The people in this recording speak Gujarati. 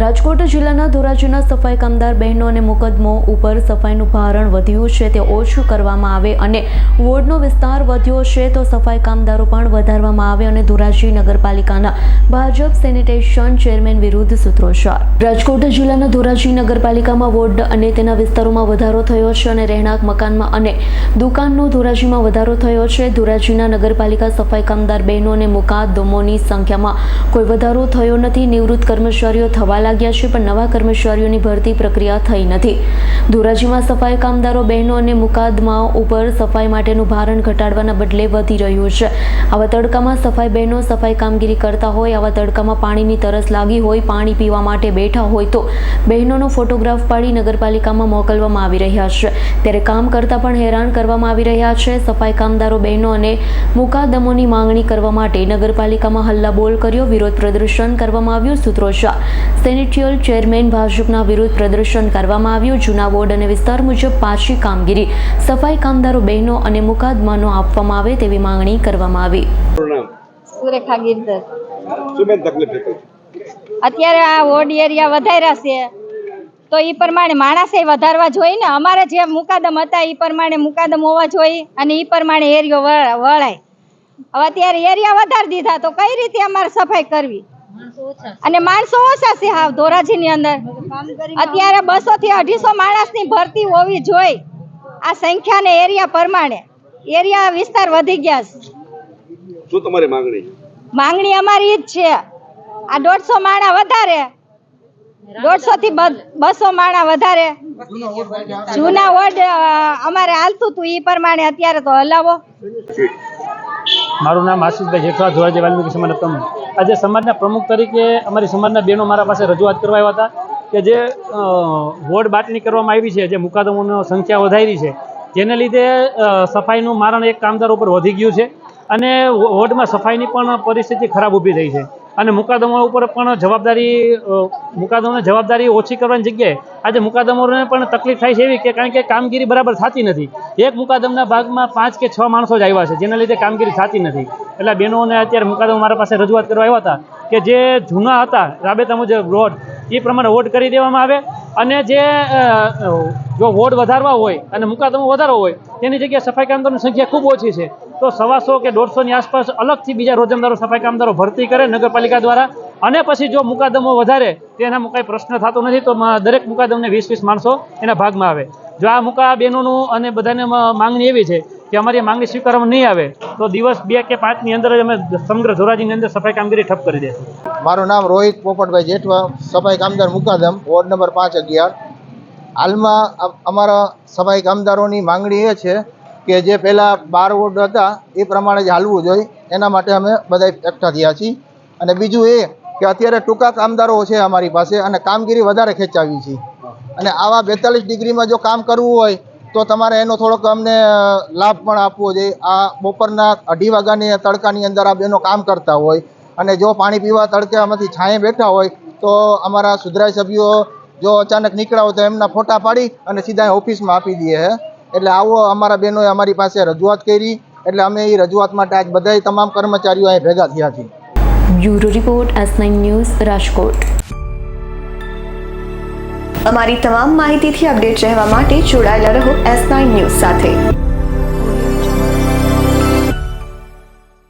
રાજકોટ જિલ્લાના ધોરાજીના સફાઈ કામદાર બહેનો અને મુકદમો ઉપર સફાઈનું ભારણ વધ્યું છે, તે ઓછું કરવામાં આવે અને વોર્ડનો વિસ્તાર વધ્યો છે, તો સફાઈ કામદારો પણ વધારવામાં આવે અને ધોરાજી નગરપાલિકાના ભાજપ સેનિટેશન ચેરમેન વિરુદ્ધ સૂત્રોચ્ચાર. રાજકોટ જિલ્લાના ધોરાજી નગરપાલિકામાં વોર્ડ અને તેના વિસ્તારોમાં વધારો થયો છે અને રહેણાંક મકાનમાં અને દુકાનનો ધોરાજીમાં વધારો થયો છે. ધોરાજીના નગરપાલિકા સફાઈ કામદાર બહેનો અને મુકાદમોની સંખ્યામાં કોઈ વધારો થયો નથી. નિવૃત્ત કર્મચારીઓ થવા લાગ્યા છે, પણ નવા કર્મચારીઓની ભરતી પ્રક્રિયા થઈ નથી. ધોરાજીમાં સફાઈ કામદારો, બહેનો અને મુકાદમાઓ ઉપર સફાઈ માટેનું ભારણ ઘટાડવાના બદલે વધી રહ્યું છે. આવા તડકામાં સફાઈ બહેનો સફાઈ કામગીરી કરતા હોય, આવા તડકામાં પાણીની તરસ લાગી હોય, પાણી પીવા માટે બેઠા હોય તો બહેનોનો ફોટોગ્રાફ પાડી નગરપાલિકામાં મોકલવામાં આવી રહ્યા છે. ત્યારે કામ કરતા પણ હેરાન કરવામાં આવી રહ્યા છે. સફાઈ કામદારો, બહેનો અને મુકાદમોની માંગણી કરવા માટે નગરપાલિકામાં હલ્લાબોલ કર્યો. વિરોધ પ્રદર્શન કરવામાં આવ્યું. સૂત્રોચ્ચાર સેનેટિયલ ચેરમેન ભાજપના વિરુદ્ધ પ્રદર્શન કરવામાં આવ્યું. જૂના વોર્ડ અને વિસ્તાર મુજબ પાછી કામગીરી સફાઈ કામદારો બહેનો અને મુકાદમાનો આપવામાં આવે તેવી માંગણી કરવામાં આવી. સુરેખા ગિરધર અત્યારે આ વોર્ડ એરિયા વધાર્યા છે. તો એ પ્રમાણે માણસે વધારવા જોઈએ ને. અમારે જે મુકાદમ હતા એ પ્રમાણે મુકાદમ હોવા જોઈએ અને એ પ્રમાણે એરિયો વળાય. હવે અત્યારે એરિયા વધારી દીધા તો કઈ રીતે અમારે સફાઈ કરવી? અને માણસો ઓછા છે હાવ ધોરાજીની અંદર. અત્યારે બસો થી અઢીસો માણસની ભરતી હોવી જોઈએ આ સંખ્યા ને એરિયા પ્રમાણે. એરિયા વિસ્તાર વધી ગયા છે. શું તમારી માંગણી? માંગણી અમારી જ છે. આ દોઢસો માણા વધારે. દોઢસો થી બસો માણા વધારે. જૂના વોર્ડ અમારે હાલતું હતું ઈ પ્રમાણે અત્યારે તો હલાવો. મારું નામ આશીષભાઈ જેઠવા ધોરાજી વાલ્મીકી સમાજ પ્રમુખ આજે સમાજના પ્રમુખ તરીકે અમારી સમાજના બહેનો મારા પાસે રજૂઆત કરવા આવ્યા હતા કે જે વોર્ડ બાટણી કરવામાં આવી છે, જે મુકાદમોની સંખ્યા વધારી છે, જેને લીધે સફાઈનું મારણ એક કામદાર ઉપર વધી ગયું છે અને વોર્ડમાં સફાઈની પણ પરિસ્થિતિ ખરાબ ઊભી થઈ છે. અને મુકાદમો ઉપર પણ જવાબદારી મુકાદમોની જવાબદારી ઓછી કરવાની જગ્યાએ આજે મુકાદમોને પણ તકલીફ થાય છે એવી કે કારણ કે કામગીરી બરાબર થતી નથી. એક મુકાદમના ભાગમાં પાંચ કે છ માણસો જ આવ્યા છે, જેના લીધે કામગીરી થતી નથી. એટલે બહેનોને અત્યારે મુકાદમો મારા પાસે રજૂઆત કરવા આવ્યા હતા કે જે જૂના હતા, રાબેતા મુજબ રોડ, એ પ્રમાણે વોટ કરી દેવામાં આવે અને જે જો વોટ વધારવા હોય અને મુકાદમો વધારવો હોય તેની જગ્યાએ સફાઈ કામદારોની સંખ્યા ખૂબ ઓછી છે. તો સવાસો કે દોઢસોની આસપાસ અલગથી બીજા રોજમદારો સફાઈ કામદારો ભરતી કરે નગરપાલિકા દ્વારા. અને પછી જો મુકાદમો વધારે તેના કંઈ પ્રશ્ન થતો નથી, તો દરેક મુકાદમને વીસ વીસ માણસો એના ભાગમાં આવે. જો આ મુકા બહેનોનું અને બધાને માંગણી એવી છે કે અમારી માંગણી સ્વીકારવામાં નહીં આવે, તો દિવસ બે કે પાંચની અંદર જ અમે સમગ્ર ધોરાજીની અંદર સફાઈ કામગીરી ઠપ કરી દઈશું મારું નામ રોહિત પોપટભાઈ જેઠવા, સફાઈ કામદાર મુકાદમ, વોર્ડ નંબર પાંચ અગિયાર. હાલમાં અમારા સફાઈ કામદારોની માંગણી એ છે કે જે પહેલાં બાર વોર્ડ હતા, એ પ્રમાણે જ હાલવું જોઈએ. એના માટે અમે બધા એકઠા થયા છીએ. અને બીજું એ કે અત્યારે ટૂંકા કામદારો છે અમારી પાસે અને કામગીરી વધારે ખેંચાવી છે. અને આવા બેતાલીસ ડિગ્રીમાં જો કામ કરવું હોય, તો તમારે એનો થોડોક અમને લાભ પણ આપવો જોઈએ. આ બપોરના અઢી વાગ્યાની તડકાની અંદર આ બેનો કામ કરતા હોય અને જો પાણી પીવા તડકામાંથી છાંયે બેઠા હોય, તો અમારા સુધરાય સભ્યો જો અચાનક નીકળ્યા હોય તો એમના ફોટા પાડી અને સીધા ઓફિસમાં આપી દઈએ હે. એટલે આવો અમારા બહેનોએ અમારી પાસે રજૂઆત કરી. એટલે અમે એ રજૂઆત માટે આજ બધાય તમામ કર્મચારીઓ અહીં ભેગા થયા છીએ. Bureau report S nine news Rajkot. અમારી તમામ માહિતીથી અપડેટ રહેવા માટે જોડાયેલા રહો એસ નાઇન ન્યૂઝ સાથે.